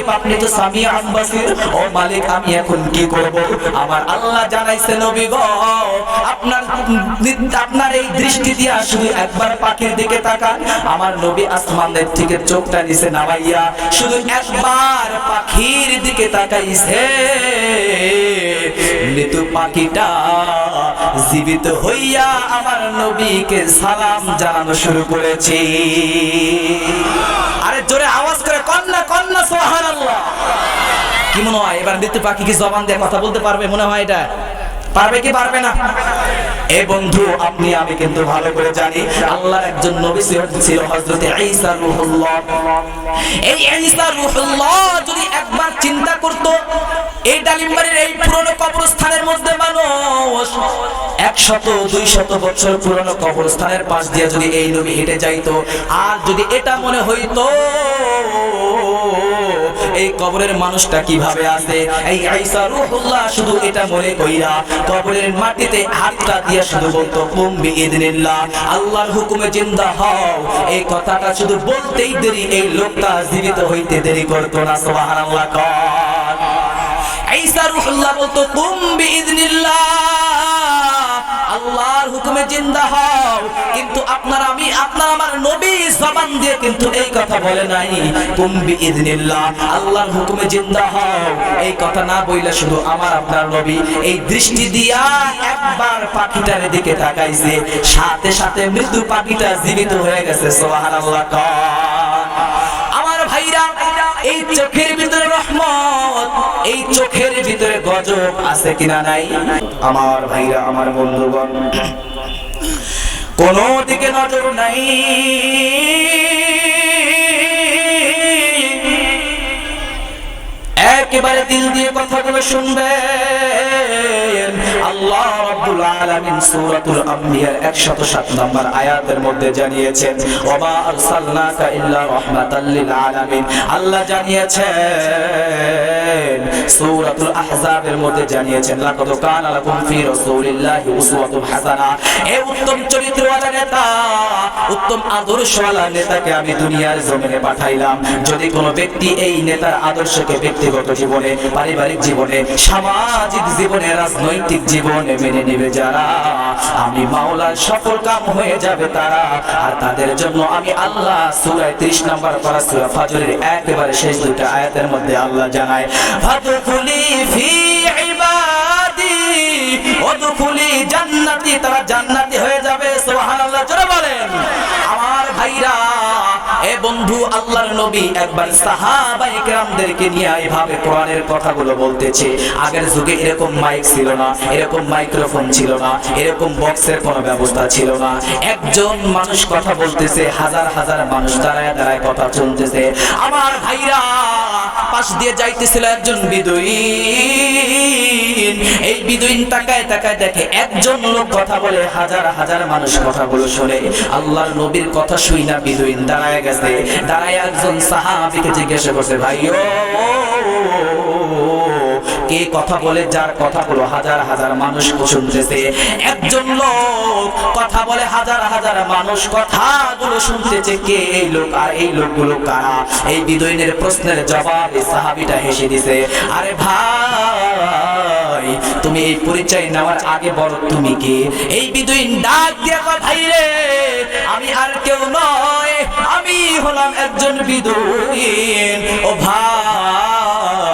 করিব আপনি তো সামি আম্বাসির। ও মালিক, আমি এখন কি করব? আমার আল্লাহ জানাইছে, নবী গো, আপনার আপনার এই দৃষ্টি একবার পাখির দিকে তাকান। আমার নবী আসমানের থেকে চোখটা নামাইয়া শুধু একবার পাখির দিকে তাকাইছে। পাখিটা জীবিত হইয়া আমার নবীকে সালাম জানানো শুরু করেছে। আরে জোরে আওয়াজ করে কন্যা কন্যা সোহান কি মনে হয়? এবার মৃত্যু পাখি কি জবান দিয়ে কথা বলতে পারবে? মনে হয় এটা। পারবে কি পারবে না? এ বন্ধু, আপনি, আমি কিন্তু ভালো করে জানি, আল্লাহর একজন নবী ছিল হযরত ঈসা রূহুল্লাহ। এই ঈসা রূহুল্লাহ যদি একবার চিন্তা করত, এই ডালিমবাড়ির এই পুরনো কবরস্থানের মধ্যে মানুষ একশত, দুইশত বছর পুরনো কবরস্থানের পাশ দিয়ে যদি এই নবী হেঁটে যাইতো, আর যদি এটা মনে হইতো এই কবরের মানুষটা কীভাবে আছে? এই আইসা রুহুল্লাহ শুধু এটা মনে কইরা কবরের মাটিতে হাতটা দিয়ে শুধু বলতো, কুম বিইদনিল্লাহ, আল্লাহর হুকুমে জিন্দা হও। এই কথাটা শুধু বলতেই দেরি, এই লোকটা জীবিত হইতে দেরি করতো না, সুবহানাল্লাহ, কর। আইসা রুহুল্লাহ বলতো, কুম বিইদনিল্লাহ আল্লাহর হুকুমে জিন্দা হও। কিন্তু আপনার আমি, আপনার আমার নবী জবান দিয়ে কিন্তু এই কথা বলে নাই। কুম বিইذنিল্লাহ আল্লাহর হুকুমে জিন্দা হও। এই কথা না বইলে শুধু আমার, আপনার নবী। এই দৃষ্টি দিয়া একবার পাখিটার দিকে তাকাইছে। সাথে সাথে মৃত্যু পাখিটা জীবিত হয়ে গেছে, সুবহানাল্লাহ কর এই চোখের ভিতরে গজব আছে কিনা নাই? আমার ভাইরা, আমার বন্ধুগণ, কোন দিকে নজর নাই। একেবারে দিল দিয়ে কথাগুলো শুনবেন আল্লাহ রাব্বুল আলামিন সূরাতুল আম্বিয়ার 107 নম্বর আয়াতের মধ্যে জানিয়েছেন আরসালনাকা ইল্লা রাহমাতাল লিল আলামিন। আল্লাহ জানিয়েছেন, সূরাতুল আহজাবের মধ্যে জানিয়েছেন, লাকাদ কানা লাকুম ফি রাসূলিল্লাহি উসওয়াতুন হাসানা। উত্তম চরিত্রওয়ালা নেতা, উত্তম আদর্শওয়ালা নেতাকে আমি দুনিয়ার জমিনে পাঠাইলাম। যদি কোনো ব্যক্তি এই নেতার আদর্শকে ব্যক্তিগত জীবনে, পারিবারিক জীবনে, সামাজিক জীবনে রাজনৈতিক জীবনে মেনে নেবে যারা। আমি মাওলার সফল কাম হয়ে যাবে তারা। আর তাদের জন্য আমি আল্লাহ সুরায় ত্রিশ নম্বর পারা সুরা ফাজরের একেবারে শেষ দুটো আয়াতের মধ্যে আল্লাহ জানায়, ফাদখুলি ফি ইবাদি, ওদখুলি জান্নাতি, তারা জান্নাতি হয়ে যাবে। বন্ধু আল্লাহর নবী একবার সাহাবায়ে কেরামদেরকে নিয়ে এইভাবে কোরআনের কথাগুলো বলতেছে। আগের যুগে এরকম মাইক ছিল না, এরকম মাইক্রোফোন ছিল না, এরকম বক্সের কোনো ব্যবস্থা ছিল না। একজন মানুষ কথা বলতেছে, হাজার হাজার মানুষ দাঁড়ায় দাঁড়ায় কথা শুনতেছে। আমার ভাইরা, পাশ দিয়ে যাইতেছিল একজন বিদুইন। এই বিদুইন তাকায় তাকায় দেখে একজন লোক কথা বলে, হাজার হাজার মানুষ কথাগুলো শুনে। আল্লাহর নবীর কথা শুই না বিদুইন দাঁড়ায় গেছে। দাঁড়ায় একজন সাহাবিকে জিজ্ঞাসা করছে ভাইও কে কথা বলে, যার কথাগুলো হাজার হাজার মানুষ শুনতেছে। একজন লোক কথা বলে, হাজার হাজার মানুষ কথাগুলো শুনতেছে, কে এই লোক আর এই লোকগুলো কারা? এই বিদয়নের প্রশ্নের জবাবে সাহাবিটা হেসে দিছে, আরে ভাই, তুমি এই পরিচয় নেওয়ার আগে বলো তুমি কে? এই বিদয়ীন ডাক দিয়ে ভাই রে, আমি আর কেউ নয়, আমি হলাম একজন বিদয়ীন ও ভাই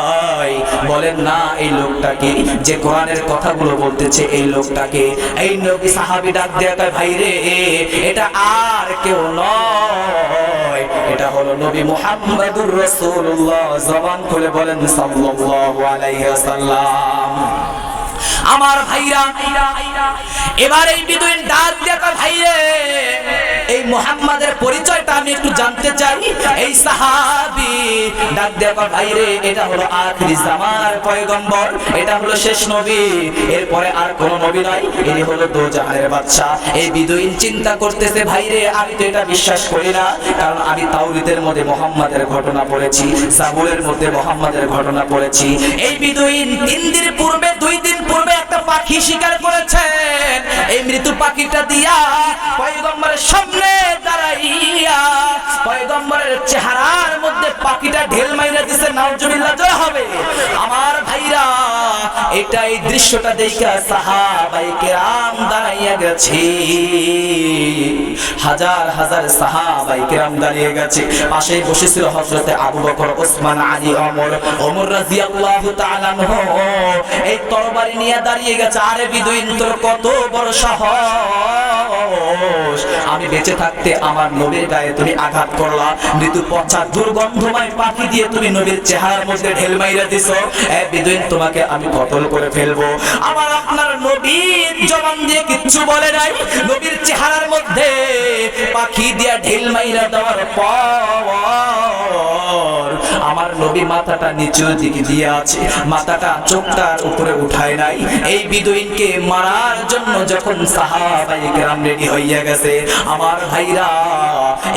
বলেন না এই লোকটাকে যে কোরআনের কথাগুলো বলতেছে এই লোকটাকে। এই নবী সাহাবী ডাক দিয়ে ভাই রে এটা আর কেউ নয়। এটা হলো নবী মুহাম্মদুর রাসূলুল্লাহ। জবান খুলে বলেন সাল্লাল্লাহু আলাইহি ওয়াসাল্লাম। আমার ভাইরা এবার এই বিদুইন ডাক দিয়ে কয়, ভাই রে এই মোহাম্মদের পরিচয়টা আমি একটু জানতে চাই। এই সাহাবি ডাক দিয়ে কয়, ভাই রে এটা হলো আখিরি জামানার পয়গম্বর এটা হলো শেষ নবী। এরপরে আর কোন নবী নাই ইনি হলো দোজাহানের বাদশা এই বিদুইন চিন্তা করতেছে ভাই রে আমি তো এটা বিশ্বাস করি না কারণ আমি তাওরিদের মধ্যে মোহাম্মদের ঘটনা পড়েছি সাবুরের মধ্যে মোহাম্মদের ঘটনা পড়েছি। এই বিদুইন তিন দিন পূর্বে দুই দিন পূর্বে একটা পাখি শিকার করেছেন। এই মৃত্যু পাখিটা দিয়া মধ্যে ঢেল মাইরা দিছে নাউজুবিল্লাহ জয় হবে। আমার ভাইরা এটা এই দৃশ্যটা দেখা সাহাবাই কেরাম দাঁড়াইয়া গেছে। হাজার হাজার সাহাবাই কেরাম দাঁড়িয়ে গেছে। পাশেই বসেছিল হযরতে আবু বকর, ওসমান, আলী, ওমর। ওমর রাদিয়াল্লাহু তাআলা এই তরবারি নিয়ে দাঁড়িয়ে গেছে। আরে বিদুইন তোর কত বড় সাহস। আমি বেঁচে থাকতে আমার নবীর গায়ে তুমি আঘাত করলা। মৃত্যু পচা দুর্গন্ধময় পাখি দিয়ে তুমি নবীর চেহারার মধ্যে ঢেল মাইরা দিছো। এ বিদুইন, তোমাকে আমি কতল করে ফেলব। আমার আপনার নবীর জবান দিয়ে কিচ্ছু বলে নাই। নবীর চেহারার মধ্যে পাখি দিয়ে ঢিল মাইরা দেওয়ার পর আমার নবী মাথাটা নিচুর দিকে দিয়ে আছে। মাথাটা চোখটার উপরে উঠায় নাই। এই বিদুইনকে মারার জন্য যখন সাহাবাই কেরাম রেডি হইয়া গেছে, আমার ভাইরা,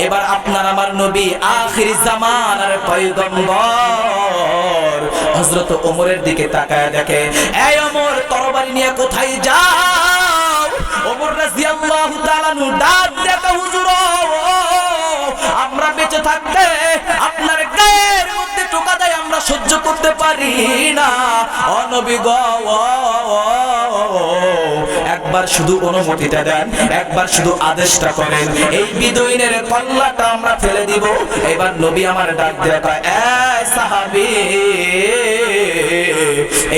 এবার আপনার আমার নবী আখির জামানার পয়গম্বর হযরত ওমরের দিকে তাকায় দেখে, এই ওমর, তরবারি নিয়ে কোথায় যাও? ওমর রাদিয়াল্লাহু তাআলা নু ডাক দেখো, হুজুর, আমরা বেঁচে থাকতে আপনার আমরা সহ্য করতে পারি না। অনবী গো একবার শুধু অনুমতিটা দেন, একবার শুধু আদেশটা করেন। এই বিদয়নের কল্লাটা আমরা ফেলে দিব। এবার নবী আমার ডাক দেয়া কয়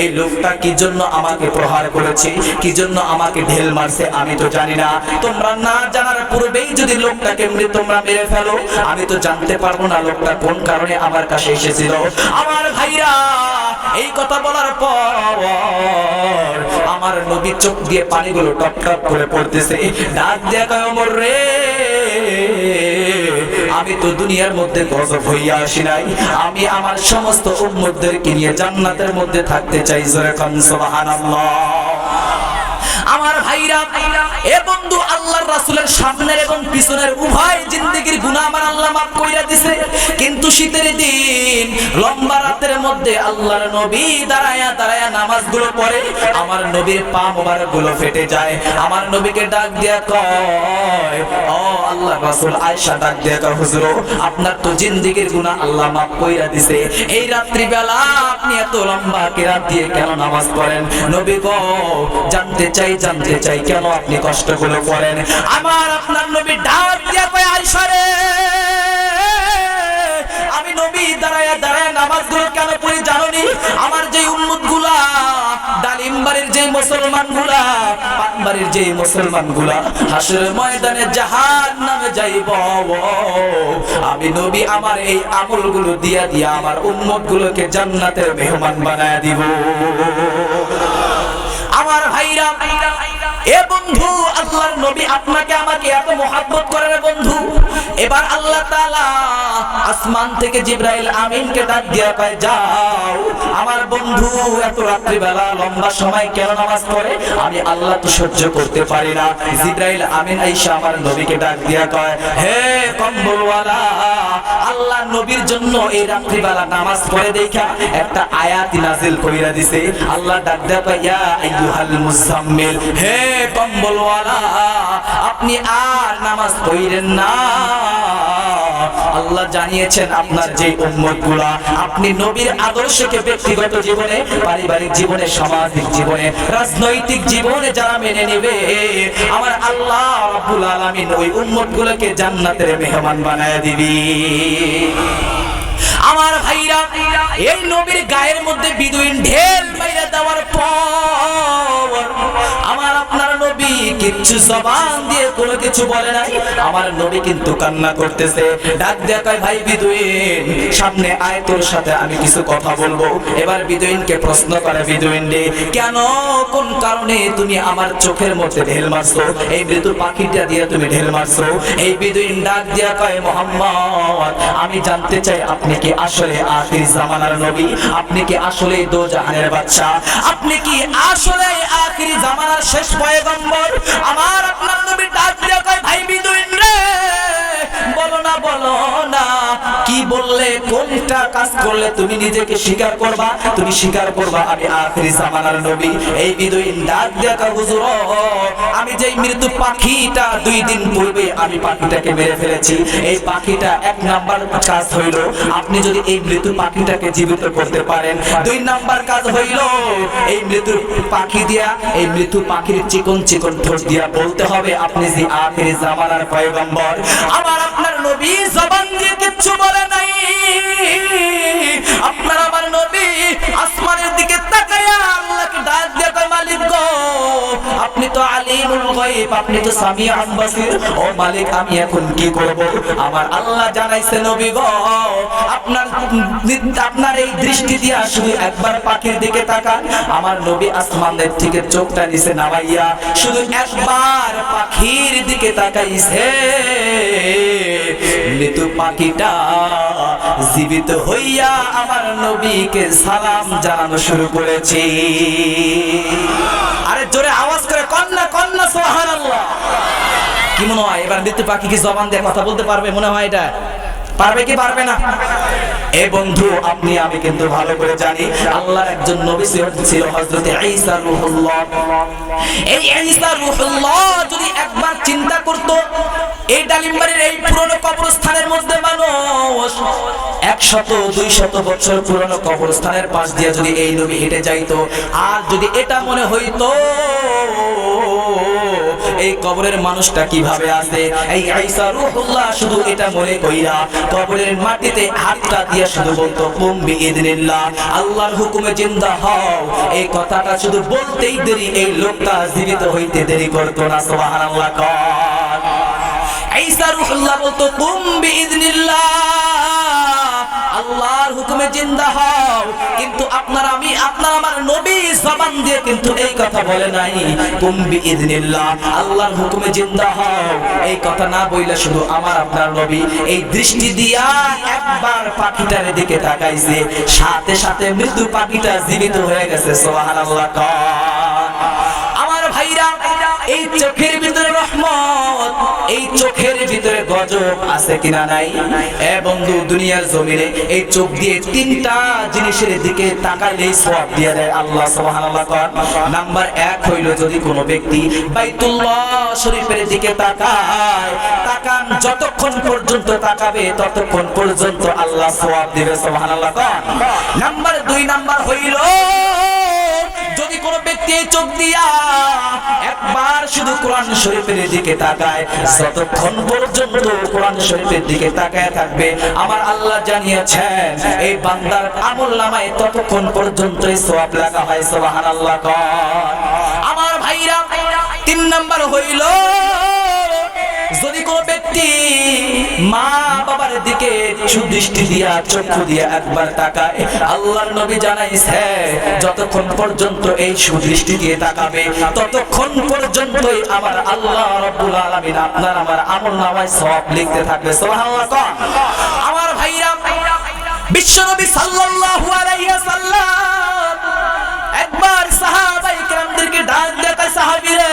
এই এই লোকটা কি জন্য আমাকে প্রহার করেছে? কি জন্য আমাকে ঢেল মারছে? আমি তো জানি না। তোমরা না জানার পূর্বেই যদি লোকটাকে তোমরা মেরে ফেলো, আমি তো জানতে পারব না লোকটা কোন কারণে আমার কাছে এসেছিল। আমার ভাইরা, এই কথা বলার পর আমার নবী চোখ দিয়ে পানিগুলো টপ টপ করে পড়তেছে। ডাক দিয়া কয়, অমর রে, আমি তো দুনিয়ার মধ্যে গজব হইয়া আসি নাই। আমি আমার সমস্ত উম্মতদেরকে নিয়ে জান্নাতের মধ্যে থাকতে চাই। জোরে কান, সুবহানাল্লাহ। আমার ভাইরা, এ বন্ধু আল্লাহর রাসূলের সামনের এবং পিছনের উভয় জিন্দেগির গুনাহ আমার আল্লাহ মাফ কইরা দিছে। কিন্তু শীতের দিন, লম্বা রাতের মধ্যে আল্লাহর নবী দাঁড়ায়া দাঁড়ায়া নামাজগুলো পড়ে, আমার নবীর পা মোবারকগুলো ফেটে যায়। আমার নবীকে ডাক দিয়া কয়, ও আল্লাহ রাসূল আয়েশা, ডাক দিয়া কয়, হুজুর, আপনার তো জিন্দেগির গুনাহ আল্লাহ মাফ কইরা দিছে। এই রাত্রি বেলা আপনি এত লম্বা কিরাত দিয়ে কেন নামাজ পড়েন? নবী গো, জানতে চাই জানতে চাই, কেন আপনি কষ্টগুলো করেন? আমার আপনার নবী ডাক দিয়া কয় আয়েশা রে, আমি নবী দাঁড়ায়া দাঁড়ায়া নামাজগুলো কেন পড়ি জানোনি? আমার যে উম্মতগুলা ডালিমবাড়ির যে মুসলমানগুলা পানবাড়ির যে মুসলমানগুলা হাসরের ময়দানে জাহান নামে যাইব। আমি নবী, আমার এই আমলগুলো দিয়া দিয়া আমার উম্মত গুলোকে জান্নাতের মেহমান বানায় দিব। আমার ভাইরা এ বন্ধু, আল্লাহর নবী আপনাকে আমাকে এত করে বন্ধু। এবার আল্লাহ আসমান থেকে জিব্রাইল আমিনকে ডাক দিয়া কয়, যাও, আমার বন্ধু, এত লম্বা সময় কেন নামাজ আমি আল্লাহ তো সহ্য করতে পারি না। জিব্রাইল আমিন আইসা আমার নবীকে ডাক দিয়া কয়, হে কম্বলওয়ালা, আল্লাহ নবীর জন্য এই রাত্রিবেলা নামাজ পড়ে দেখা একটা আয়াত নাজিল কইরা দিছে। আল্লাহ ডাক দেয়া কয়, ইয়া আইয়ুহাল মুজাম্মিল হে কম্বলওয়ালা, আপনি আর নামাজ পড়েন না। আল্লাহ জানিয়েছেন আপনার যে আপনি নবীর আদর্শকে ব্যক্তিগত জীবনে, পারিবারিক জীবনে, সামাজিক জীবনে, রাজনৈতিক জীবনে যারা মেনে নেবে, আমার আল্লাহ রাব্বুল আলামিন ওই উম্মত গুলোকে জান্নাতের মেহমান বানায় দিবি। আমার ভাইরা, এই নবীর গায়ের মধ্যে বিদুইন ঢেল মাইরা দেওয়ার পর আমার আপনার কিচ্ছু জবান দিয়ে কোনো কিছু বলে নাই। আমার নবী কিন্তু কান্না করতেছে। ডাক দেখায় ভাই বিদুইন, সামনে আয়, তোর সাথে আমি কিছু কথা বলব। এবার বিদুইনকে প্রশ্ন করে, বিদুইন রে, কেন, কোন কারণে তুমি আমার চোখের মধ্যে ঢেল মারছো? এই পাখিটা দিয়ে তুমি ঢেল মারছো? এই বিদুইন ডাক কয়, মোহাম্মদ, আমি জানতে চাই আপনি কি আসলে আখির জামানার নবী? আপনি কি আসলে দো জাহানের বাচ্চা আপনি কি আসলে আখির জামানার শেষ পয়গম্বর? আমার আপনার নবী ডাক দিয়ে কয় ভাই বিদুইন রে না, বলো না। কি বললে, কোনটা কাজ করলে তুমি নিজেকে স্বীকার করবা? তুমি স্বীকার করবা আমি আখেরি জামানার নবী, এই বিদুইন ডাক দেখা হুজুর, আমি যেই মৃত্যু পাখিটা দুই দিন পূর্বে আমি পাখিটাকে মেরে ফেলেছি, এই পাখিটা এক নাম্বার কাজ হইল, আপনি যদি এই মৃত্যু পাখিটাকে জীবিত করতে পারেন, দুই নাম্বার কাজ হইল, এই মৃত্যু পাখি দিয়া, এই মৃত্যু পাখির চিকন চিকন ঠোঁট দিয়া বলতে হবে, আপনি যে আখেরি জামানার পয়গম্বর, আমার আপনার নবী জবান দিয়ে কিচ্ছু বলে নাই। আপনার আমার নবী আসমানের দিকে তাকায়া আল্লাহকে ডাক দিয়ে মালিক গো, আপনি তো আলিমুল গায়ব, আপনি তো সামিউন বাসির। ও মালিক, আমি এখন কি করব? আমার আল্লাহ জানাইছে নবী গো, আপনার আপনার এই দৃষ্টি দিয়া শুধু একবার পাখির দিকে তাকান। আমার নবী আসমানের থেকে চোখটা নিচে নামাইয়া শুধু একবার পাখির দিকে তাকাইছে। মৃত্যু পাখিটা জীবিত হইয়া আমার নবীকে সালাম জানানো শুরু করেছি। আরে জোরে আওয়াজ করে কন্যা কন্যা সোহান কি মনে হয়, এবার মৃত্যু পাখি কি জবান দিয়ে কথা বলতে পারবে? মনে হয় এটা? পারবে কি পারবে না? এ বন্ধু, আপনি, আমি কিন্তু ভালো করে জানি, আল্লাহর একজন নবী ছিল হযরত ঈসা রূহুল্লাহ। এই ঈসা রূহুল্লাহ যদি একবার চিন্তা করত, এই ডালিমবাড়ির এই পুরনো কবরস্থানের মধ্যে মানুষ একশত, দুইশত বছর পুরনো কবরস্থানের পাশ দিয়ে যদি এই নবী হেঁটে যাইতো, আর যদি এটা মনে হইতো এই কবরের মানুষটা কীভাবে আছে? এই আইসা রুহুল্লাহ শুধু এটা মনে কইরা কবরের মাটিতে হাতটা দিয়ে শুধু বলতো কুম বিইদনিল্লাহ, আল্লাহর হুকুমে জিন্দা হও। এই কথাটা শুধু বলতেই দেরি, এই লোকটা জীবিত হইতে দেরি করতো না, সুবহানাল্লাহ, কর। আইসা রুহুল্লাহ বলতো কুম বিইদনিল্লাহ জিন্দা হও। কিন্তু আপনার আমি, আপনার আমার নবী জবান দিয়ে কিন্তু এই কথা বলে নাই। আল্লাহর হুকুমে জিন্দা হও। এই কথা না শুধু আমার, আপনার নবী। এই দৃষ্টি দিয়া একবার পাখিটার দিকে তাকাইছে। সাথে সাথে মৃত্যু পাখিটা জীবিত হয়ে গেছে, সুবহানাল্লাহ আমার ভাইরা, এই চোখের ভিতরে রহমত। এই চোখের ভিতরে গজব আছে কিনা নাই? এ বন্ধু, দুনিয়ার জমিনে এই চোখ দিয়ে তিনটা জিনিসের দিকে তাকাইলেই সওয়াব দিয়ে দেয় আল্লাহ নাম্বার এক হইল যদি কোনো ব্যক্তি বাইতুল্লাহ শরীফের দিকে তাকায়, তাকান যতক্ষণ পর্যন্ত তাকাবে, ততক্ষণ পর্যন্ত আল্লাহ সওয়াব দিবে, সুবহানাল্লাহ কর। নাম্বার দুই নাম্বার হইল চোখ দিয়া একবার শুধু কোরআন শরীফের দিকে তাকায়, যতক্ষণ পর্যন্ত কোরআন শরীফের দিকে তাকায় থাকবে, আমার আল্লাহ জানিয়েছেন, এই বান্দার আমল নামায় ততক্ষণ পর্যন্ত সোয়াব লেখা হয়, সুবহানাল্লাহ আল্লাহ আমার ভাইরা, তিন নাম্বার হইল ব্যক্তি মা বাবার দিকে সুদৃষ্টি দিয়া, চক্ষু দিয়া একবার তাকায় আল্লাহর নবী জানাইছে, যতক্ষণ পর্যন্ত এই সুদৃষ্টি দিয়ে তাকাবে, ততক্ষণ পর্যন্তই আমার আল্লাহ রাব্বুল আলামিন আপনার আমার আমল নামায় সওয়াব লিখতে থাকবে সুবহানাল্লাহ। আমার ভাইরা, বিশ্বনবী সাল্লাল্লাহু আলাইহি ওয়াসাল্লাম একবার সাহাবাই কেরামদেরকে ডাক দেখায়, সাহাবীরে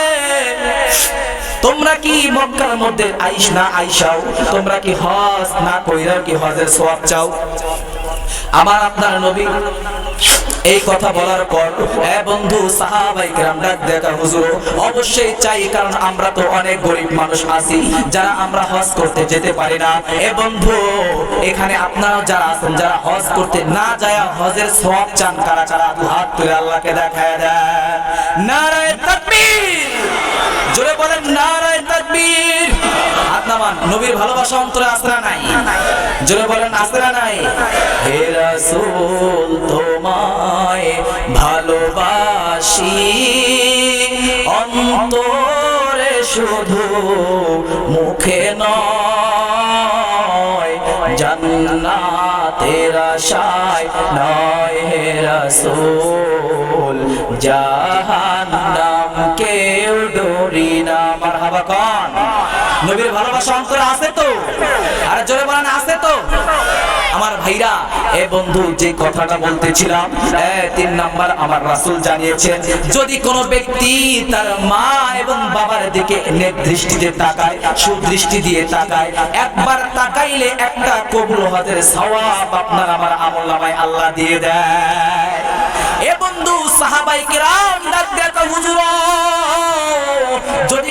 তোমরা কি মক্কার মধ্যে আইস না আইসাও? তোমরা কি হজ না কইরা কি হজের সওয়াব চাও? আমার আপনার নবী এই কথা বলার পর, এ বন্ধু, সাহাবাই কেরাম ডাক দেখা হুজুর, অবশ্যই চাই, কারণ আমরা তো অনেক গরিব মানুষ আছি, যারা আমরা হজ করতে যেতে পারি না। এ বন্ধু, এখানে আপনারা যারা আছেন, যারা হজ করতে না যায় হজের সওয়াব চান, কারা কারা? হাত তুলে আল্লাহকে দেখায় দেন। নারায়ে তাকবীর। জোরে বলেন, নারায় তাকবীর। হাত নামান, নবীর ভালোবাসা অন্তরে না নাই? জোরে বলেন না নাই? হে রাসূল তোমায় ভালোবাসি। অন্তরে শুধু মুখে নয়, জান্নাতের আশায় নয় হে রাসূল জাহান্নাম কেউ ডরি না। মারহাবা নবীর ভালোবাসা অন্তরে আছে তো? আরে জোরে বলেন আমার ভাইরা, এ বন্ধু, যে কথাটা বলতেছিলাম তিন নাম্বার আমার রাসূল জানিয়েছেন, যদি কোনো ব্যক্তি তার মা এবং বাবার দিকে দৃষ্টিতে তাকায়, সুদৃষ্টি দিয়ে তাকায়, একবার তাকাইলে একটা কবুল হজের সওয়াব আপনার আমার আমল নামায় আল্লাহ দিয়ে দেয়। এ বন্ধু, সাহাবাই কিরাম ডাক হুজুর।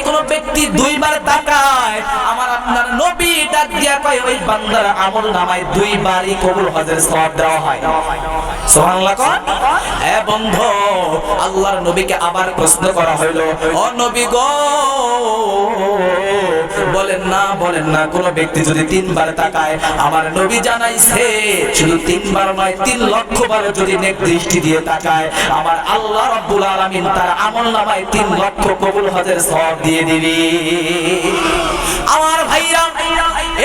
কোনো ব্যক্তি দুইবার তাকায়, আমার আপনার নবী ডাক দিয়া কয়, ওই বান্দার আমল নামায় দুইবারই কবুল হজের সওয়াব দেওয়া হয়। সুবহানাল্লাহ কোন? এ বন্ধু, আল্লাহর নবীকে আবার প্রশ্ন করা হইল, ও নবী গো বলেন না বলেন না, কোন ব্যক্তি যদি তিনবার তাকায়, আমার নবী জানাইছে, শুধু তিনবার নয়, তিন লক্ষ বার যদি নেক দৃষ্টি দিয়ে তাকায়, আমার আল্লাহ রাব্বুল আলামিন তার আমল নামায় তিন লক্ষ কবুল হজের সওয়াব দিয়ে দিবি। আমার ভাইরা,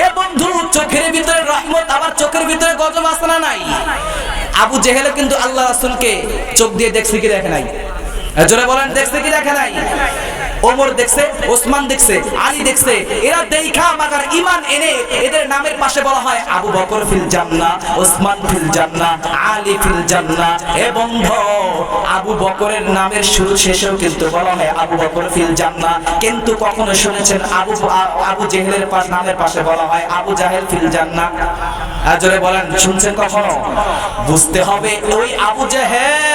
এ বন্ধু, চোখের ভিতরে রহমত আবার চোখের ভিতরে গজব আছে না নাই? আবু জেহেলে কিন্তু আল্লাহ রাসূলকে চোখ দিয়ে দেখছে কি দেখে নাই? জোরে বলেন, দেখছে কি দেখে নাই? ওমর দেখছে, ওসমান দেখছে, আলী দেখছে, এরা দেখা মাগার ইমান এনে এদের নামের পাশে বলা হয় আবু বকর ফিল জান্নাহ, ওসমান ফিল জান্নাহ, আলী ফিল জান্নাহ। এ বন্ধ। আবু বকরের নামের শুরু শেষেও কিন্তু বলা হয় আবু বকর ফিল জান্নাহ। কিন্তু কখনো শুনেছেন আবু আবু জেহেলের পাশ নামের পাশে বলা হয় আবু জাহেল ফিল জান্নাহ। আর জোরে বলেন, শুনছেন কখনো? বুঝতে হবে, ওই আবু জাহেল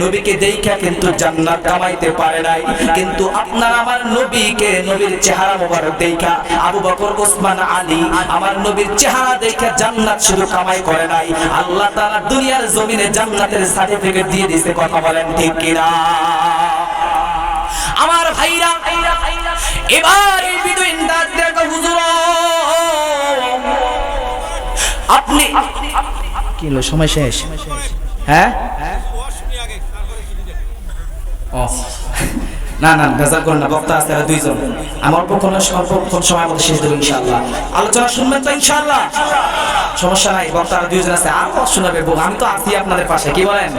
নবীকে দেখা কিন্তু জান্নাত কামাইতে পারে নাই। কিন্তু আপনার আমার নবীকে নবীর চেহারা মোবারক দেখা আবু বকর, ওসমান, আলী, আমার নবীর চেহারা দেখা জান্নাত শুধু কামাই করে নাই। আল্লাহ তাআলা দুনিয়ার জমিনে জান্নাতের সার্টিফিকেট দিয়ে দিয়েছে, কথা বলেন ঠিক কিনা? আমার ভাইরা, এবার এই বিদুইন ডাক দেখো হুজুর। আপনি কি সময় শেষ? হ্যাঁ? না না, বেজার করেন না, বক্তা আছে দুইজন। আমার পক্ষণ অল্পক্ষণ সময় মধ্যে শেষ দেবো, ইনশাআল্লাহ। আলোচনা শুনবেন তো, ইনশাআল্লাহ? সমস্যা নাই বক্তারা দুইজন আছে, আর শোনাবে আমি তো আছি আপনাদের পাশে, কি বলেন?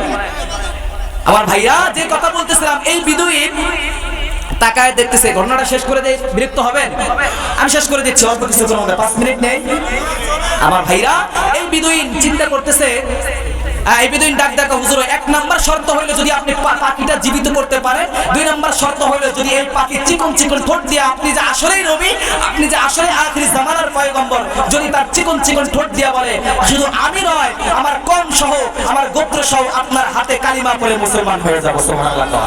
আমার ভাইয়া যে কথা বলতেছিলাম, এই বিদুইন তাকায় দেখতেছে, ঘটনাটা শেষ করে দেয় বিরক্ত হবেন? আমি শেষ করে দিচ্ছি, অল্প মধ্যে পাঁচ মিনিট নেই। আমার ভাইরা, এই বিদুইন চিন্তা করতেছে এই বিদুইন ডাক ডাকা হুজুর, এক নাম্বার শর্ত হইল যদি আপনি পাখিটা জীবিত করতে পারেন দুই নাম্বার শর্ত হইল যদি এই পাখি চিকন চিকন ঠোঁট দিয়ে আপনি যে আসলেই রবি, আপনি যে আসলে আখরি জামানার পয়গম্বর, যদি তার চিকন চিকন ঠোঁট দিয়া বলে, শুধু আমি নয়, আমার কম সহ আমার গোত্র সহ আপনার হাতে কালিমা পড়ে মুসলমান হয়ে যাব, সুবহানাল্লাহ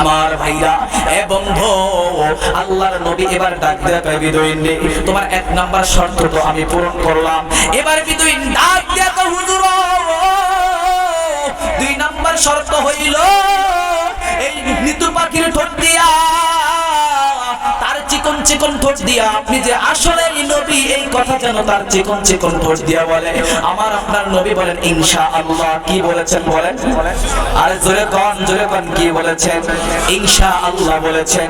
আমার ভাইরা। এ বন্ধু, আল্লাহর নবী এবার ডাক দেয়া রে তোমার এক নাম্বার শর্ত তো আমি পূরণ করলাম। এবার বিদুইন ডাক দেয়া তো হুজুর দুই নাম্বার শর্ত হইল, এই নিতু পাখির ঠোঁট দিয়া তার চিকন চিকন ঠোঁট দিয়া আপনি যে আসলে নবী, এই কথা যেন তার চিকন চিকন ঠোঁট দিয়া বলে। আমার আপনার নবী বলেন ইনশা আল্লাহ কি বলেছেন বলেন? আর জোরে কন জোরে কন, কি বলেছেন? ইনশা আল্লাহ বলেছেন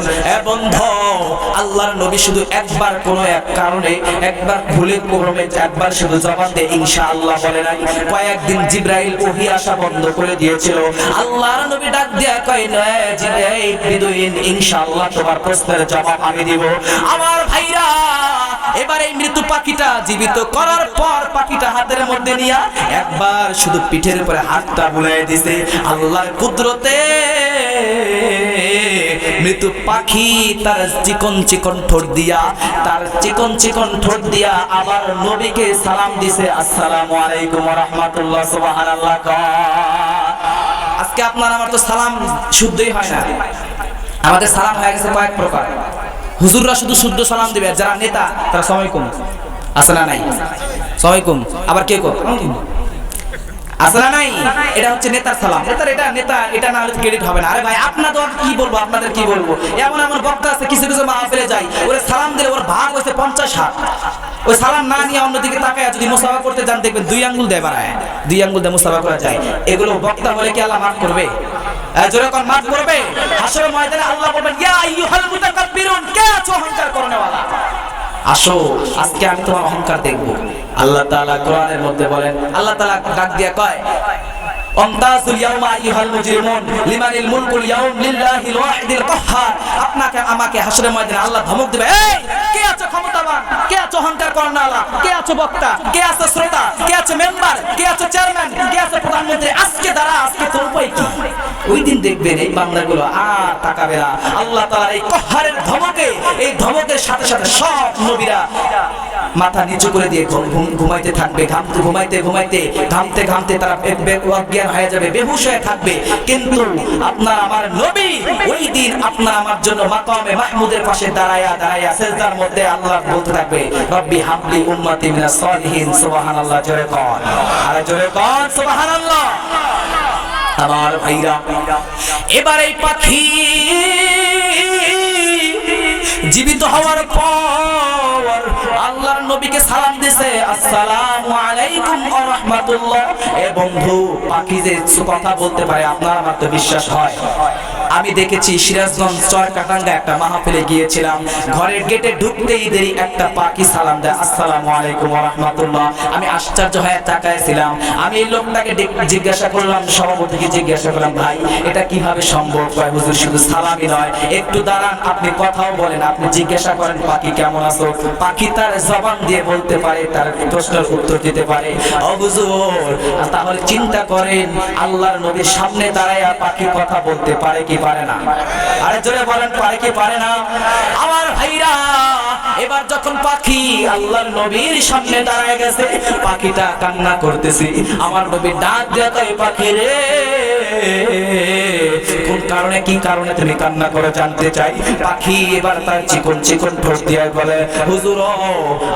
আল্লাহর নবী শুধু একবার কোন এক কারণে, একবার ভুলে ক্রমে, একবার শুধু জবান দিয়ে ইনশা আল্লাহ বলে নাই। কয়েকদিন জিব্রাইল ওহি আসা বন্ধ করে দিয়েছিল। আল্লাহর নবী ডাক দিয়া কয়, নয় জিব্রাইল, বিদুইন, ইনশাআল্লাহ তোমার প্রশ্নের জবাব আমি দিব। আমার ভাইরা, এবার এই মৃত্যু পাখিটা জীবিত করার পর পাখিটা হাতের মধ্যে নিয়া একবার শুধু পিঠের উপরে হাতটা বুলাই দিছে। আল্লাহর কুদরতে মৃত্যু পাখি তার চিকন চিকন ঠোঁট দিয়া, তার চিকন চিকন ঠোঁট দিয়া আবার নবীকে সালাম দিছে, আসসালামু আলাইকুম রাহমাতুল্লাহ সুবহানাল্লাহ আজকে আপনার আমার তো সালাম শুদ্ধই হয় না। আমাদের সালাম হয়ে গেছে কয়েক প্রকার। হুজুররা শুধু শুদ্ধ সালাম দেবে, যারা নেতা, তারা সময় কম আসলে নাই? সময় কম আবার কে কম না নাই। এটা হচ্ছে নেতার সালাম। নেতার এটা, নেতা, এটা না হলে ক্রেডিট হবে না। আরে ভাই আপনাদের কি বলব, আপনাদের কি বলব? এমন এমন বক্তা আছে, কিছু কিছু মাহফিলে যায়, ওরে সালাম দিলে ওর ভাগ হয়েছে পঞ্চাশ হাত। ওই সালাম না নিয়ে অন্যদিকে তাকায়, যদি মুসাফা করতে যান, দেখবেন দুই আঙ্গুল দেয় বাড়ায় দুই আঙ্গুল দিয়ে মুসাফা করা যায়। এগুলো বক্তা বলে কি আল্লাহ মাফ করবে? কোন, মাফ করবে? হাসরের ময়দানে আল্লাহ বলবেন, ইয়া আইয়ুহাল মুতাকাব্বিরুন, কে আছো অহংকার করনেওয়ালা? আসো, আজকে আমি তোমার অহংকার দেখব। আল্লাহ তাআলা কোরআনের মধ্যে বলেন, আল্লাহ তাআলা ডাক দিয়া কয় আপনাকে, আমাকে হাসরের ময়দানে আল্লাহ ধমক দিবে, এই, কে আছে ক্ষমতাবান? কে আছে অহংকার করনালা কে আছে বক্তা? কে আছে শ্রোতা? কে আছে মেম্বার? কে আছে চেয়ারম্যান? কে আছে প্রধানমন্ত্রী? আজকে দ্বারা আজকে তোর উপায় কি? ওই দিন দেখবেন এই বান্দাগুলো আর তাকাবে না। আল্লাহ তাআলা এই কহারের ধমকে, এই ধমকের সাথে সাথে সব নবীরা মাথা নিচু করে দিয়ে ঘুম- ঘুম- ঘুমাইতে থাকবে, ঘামতে ঘুমাইতে ঘুমাইতে, ঘামতে ঘামতে তারা অজ্ঞান হয়ে যাবে, বেহুশ হয়ে থাকবে। কিন্তু আপনার আমার নবী ওই দিন আপনার আমার জন্য মাকামে মাহমুদের পাশে দাঁড়ায়া দাঁড়ায়া সেজদার মধ্যে আল্লাহ বলতে থাকবে, রব্বি হাবলি উম্মতি মিনাস সলিহিন সুবহানাল্লাহ, জোরে কর আর জোরে কর সুবহানাল্লাহ। আমার ভাইরা, এবার এই পাখি জীবিত হওয়ার পর নবীকে সালাম দিছে, আসসালামু আলাইকুম ওয়া রাহমাতুল্লাহ। এ বন্ধু, পাখি কথা বলতে পারে, আপনার আমার তো বিশ্বাস হয়। আমি দেখেছি সিরাজগঞ্জ চরকাটাঙ্গা একটা মাহফিলে গিয়েছিলাম। ঘরের গেটে ঢুকতেই দেরি, একটা পাখি সালাম দেয়, আসসালামু আলাইকুম রাহমাতুল্লাহ। আমি আশ্চর্য হয়ে তাকাইছিলাম। আমি এই লোকটাকে জিজ্ঞাসা করলাম, সভাপতিকে জিজ্ঞাসা করলাম, ভাই, এটা কীভাবে সম্ভব? কয়, হুজুর, শুধু সালামই নয়। একটু দাঁড়ান, আপনি কথাও বলেন, আপনি জিজ্ঞাসা করেন, পাখি কেমন আছো? পাখি তার জবান দিয়ে বলতে পারে, তার প্রশ্নের উত্তর দিতে পারে। ও তাহলে চিন্তা করেন, আল্লাহর নবীর সামনে দাঁড়ায় আর পাখি কথা বলতে পারে কি পারে না। আরে জোরে বলেন, পারে কি পারে না? আমার ভাইরা, এবার যখন পাখি আল্লাহর নবীর সামনে দাঁড়ায় গেছে, পাখিটা কান্না করতেছে। আমার নবী ডাক দেয় তাই পাখি রে, কোন কারণে, কি কারণে তুমি কান্না করে জানতে চাই? পাখি এবার তার চিকন চিকন ঠোঁট দিয়ে বলে, হুজুর,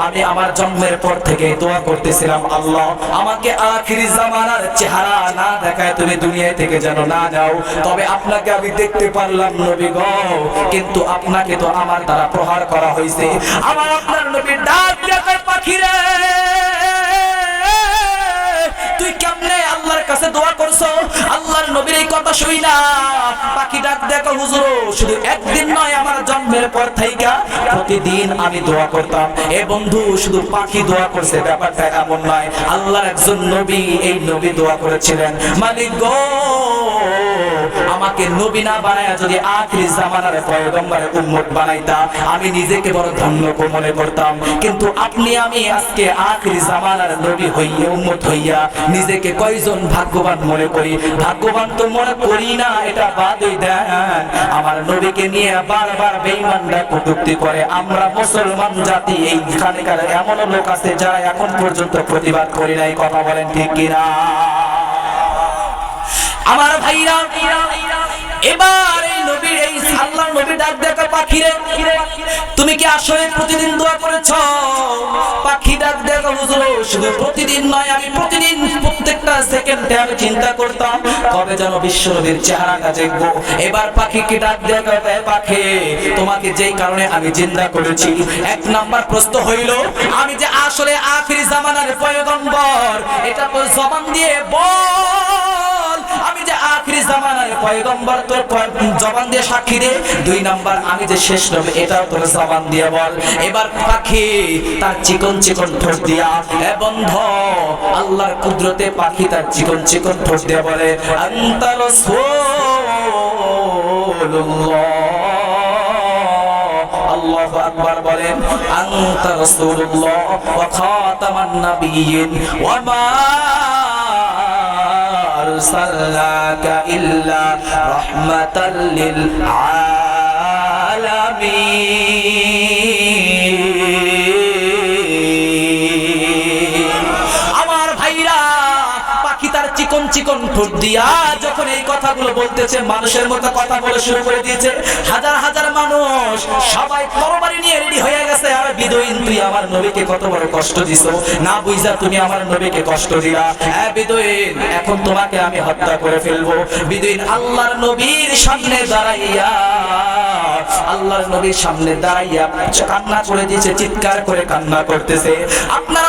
আমি আমার জন্মের পর থেকে দোয়া করতেছিলাম আল্লাহ, আমাকে আখিরি জামানার চেহারা না দেখায় তুমি দুনিয়া থেকে যেন না যাও। তবে আপনাকে আমি দেখতে পারলাম নবী গ। কিন্তু আপনাকে তো আমার দ্বারা প্রহার করা হয়েছে আমার আপনার নবী ডাক দেখায় কাছে দোয়া করছ? আল্লাহর নবীর এই কথা শুই না পাখি ডাক দেখো, হুজুর, শুধু একদিন নয় আমার জন্মের পর থাইকা প্রতিদিন আমি দোয়া করতাম। এ বন্ধু, শুধু পাখি দোয়া করছে, ব্যাপারটা এমন নয়। আল্লাহর একজন নবী এই নবী দোয়া করেছিলেন। মালিক গো, আমাকে নবী না বানায়া যদি আখিরি জামানার পয়গম্বরের উম্মত বানাইতা, আমি নিজেকে বড় ধন্য মনে করতাম। কিন্তু আপনি আমি আজকে আখিরি জামানার নবী হইয়া, উম্মত হইয়া নিজেকে কয়জন ভাগ্যবান মনে করি। ভাগ্যবান তো মনে করি না, এটা বাদই দেন। আমার নবীকে নিয়ে বারবার বেঈমানরা কটুক্তি করে। আমরা মুসলমান জাতি এই এইখানকার এমন লোক আছে যারা এখন পর্যন্ত প্রতিবাদ করি নাই, কথা বলেন ঠিক কিনা? আমার ভাইরা এবার তুমি কি আসলে প্রতিদিন শুধু প্রতিদিন নয়, আমি প্রতিদিন প্রত্যেকটা চিন্তা করতাম, কবে যেন বিশ্ব নবীর চেহারাটা দেখব। এবার পাখিকে ডাক দেখা পাখি? তোমাকে যেই কারণে আমি জিন্দা করেছি। এক নাম্বার প্রশ্ন হইল, আমি যে আসলে আখিরি জামানার পয়গম্বর, এটা তো জবান দিয়ে বল। আখিরি জামানার পয়গম্বর তোর জবান দিয়ে সাক্ষী দে। দুই নাম্বার, আমি যে শেষ নবী, এটাও তোর জবান দিয়ে বল। এবার পাখি তার চিকন চিকন ঠোঁট দিয়া, এ বন্ধ, আল্লাহর কুদরতে পাখি তার চিকন চিকন ঠোঁট দিয়ে বলে আন্তার আল্লাহ আকবার বলেন আনতা রাসূলুল্লাহ ওয়া খাতামান নাবিয়্যিন ওয়া মা আরসালনাকা ইল্লা রাহমাতাল লিল চিকন ঠোঁট দিয়া যখন এই কথাগুলো বলতেছে, মানুষের মতো কথা বলে শুরু করে দিয়েছে, হাজার হাজার মানুষ, সবাই তরবারি নিয়ে রেডি হয়ে গেছে। আর বিদয়ীন তুই আমার নবীকে কত বড় কষ্ট না বুঝা তুমি আমার নবীকে কষ্ট হ্যাঁ বিদয়ীন এখন তোমাকে আমি হত্যা করে ফেলব। বিদয়ীন আল্লাহর নবীর সামনে দাঁড়াইয়া, আল্লাহর নবীর সামনে দাঁড়াইয়া কান্না করে দিয়েছে, চিৎকার করে কান্না করতেছে। আপনার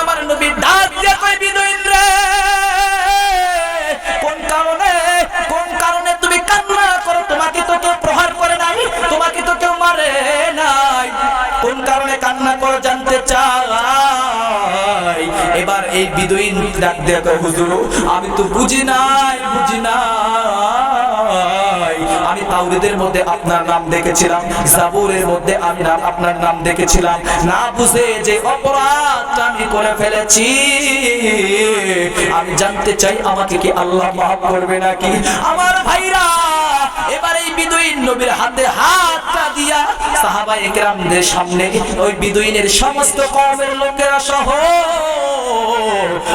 করো জানতে চাই। এবার এই ডাক কয়, হুজুর আমি তো বুঝি নাই বুঝি নাই। আমি তাওরীদের মধ্যে আপনার নাম দেখেছিলাম মধ্যে আমি নাম আপনার নাম দেখেছিলাম। না বুঝে যে অপরাধটা আমি করে ফেলেছি। আমি জানতে চাই আমাকে কি আল্লাহ মাফ করবে নাকি? আমার ভাইরা এবার এই বিদুইন নবীর হাতে হাতটা দিয়া সাহাবা একরামদের সামনে ওই বিদুইনের সমস্ত লোকেরা সহ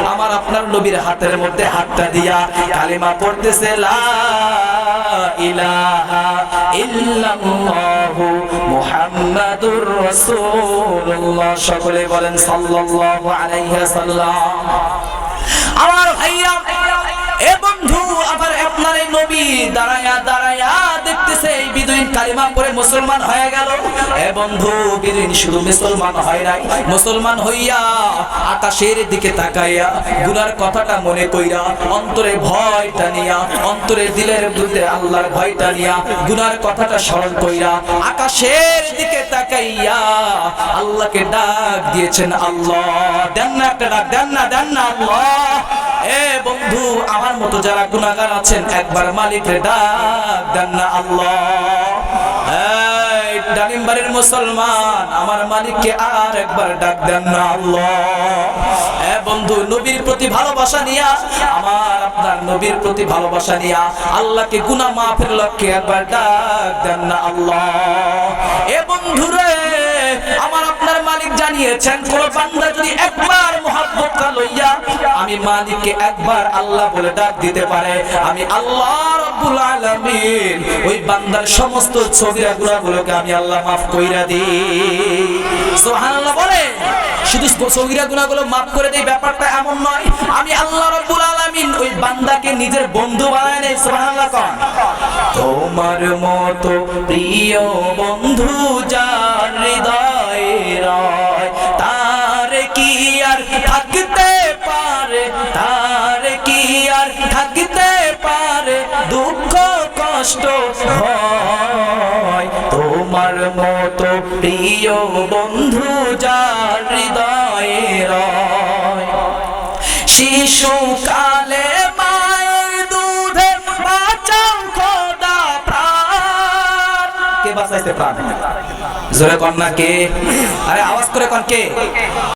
আমার আপনার নবীর হাতের মধ্যে হাতটা দিয়া কালিমা পড়তেছে সকলে বলেন আমার ভাইয়া, এ বন্ধু, আবার আপনার নবী দাঁড়ায়া কালিমা পরে মুসলমান হয়ে গেল। এ বন্ধু বিদুইন শুধু মুসলমান হয় নাই। মুসলমান হইয়া আকাশের দিকে তাকাইয়া গুনার কথাটা মনে কইরা অন্তরে ভয়টা নিয়া অন্তরে দিলের মধ্যে আল্লাহর ভয়টা নিয়া গুনার কথাটা স্মরণ কইরা আকাশের দিকে তাকাইয়া আল্লাহকে ডাক দিয়েছেন আল্লাহ। দেন না একটা ডাক, দেন না দেন না আল্লাহ। এ বন্ধু, আমার মতো যারা গুনাহগার আছেন, একবার মালিকের ডাক, দেন না আল্লাহ। এই ডালিমবাড়ির মুসলমান, আমার মালিককে আর একবার ডাক দেন না আল্লাহ। বন্ধু, নবীর প্রতি ভালোবাসা নিয়া, আমার আপনার নবীর প্রতি ভালোবাসা নিয়া আল্লাহকে মাফের লক্ষ্যে একবার ডাক দেন না আল্লাহ। এ বন্ধু রে আমার আপনার মালিক জানিয়েছেন, কোন বান্দা যদি একবার মহাব্বত লইয়া আমি মালিককে একবার আল্লাহ বলে ডাক দিতে পারে, আমি আল্লাহ রব্বুল আলামিন ওই বান্দার সমস্ত ছবিরা গুনাহগুলোকে আমি আল্লাহ মাফ কইরা দিই। সুবহানাল্লাহ বলে, শুধু সগিরা গুনাহগুলো মাফ করে দেই, ব্যাপারটা এমন নয়, আমি আল্লাহ রব্বুল আলামিন ওই বান্দাকে নিজের বন্ধু বানায় নেই, সুবহানাল্লাহ কন। তোমার মতো প্রিয় বন্ধু যার হৃদয়ে রয়। তার কি আর থাকতে পারে? তার কি আর থাকতে পারে? দুঃখ, কষ্ট হয়। তোমার মতো প্রিয় বন্ধু যার হৃদয়ে রয়। শিশুকালে মায়ের দুধে বাঁচাও খোদা প্রাণ। কে বাঁচাইছে প্রাণ? জোরে কন না কে? আরে আওয়াজ করে কন কে?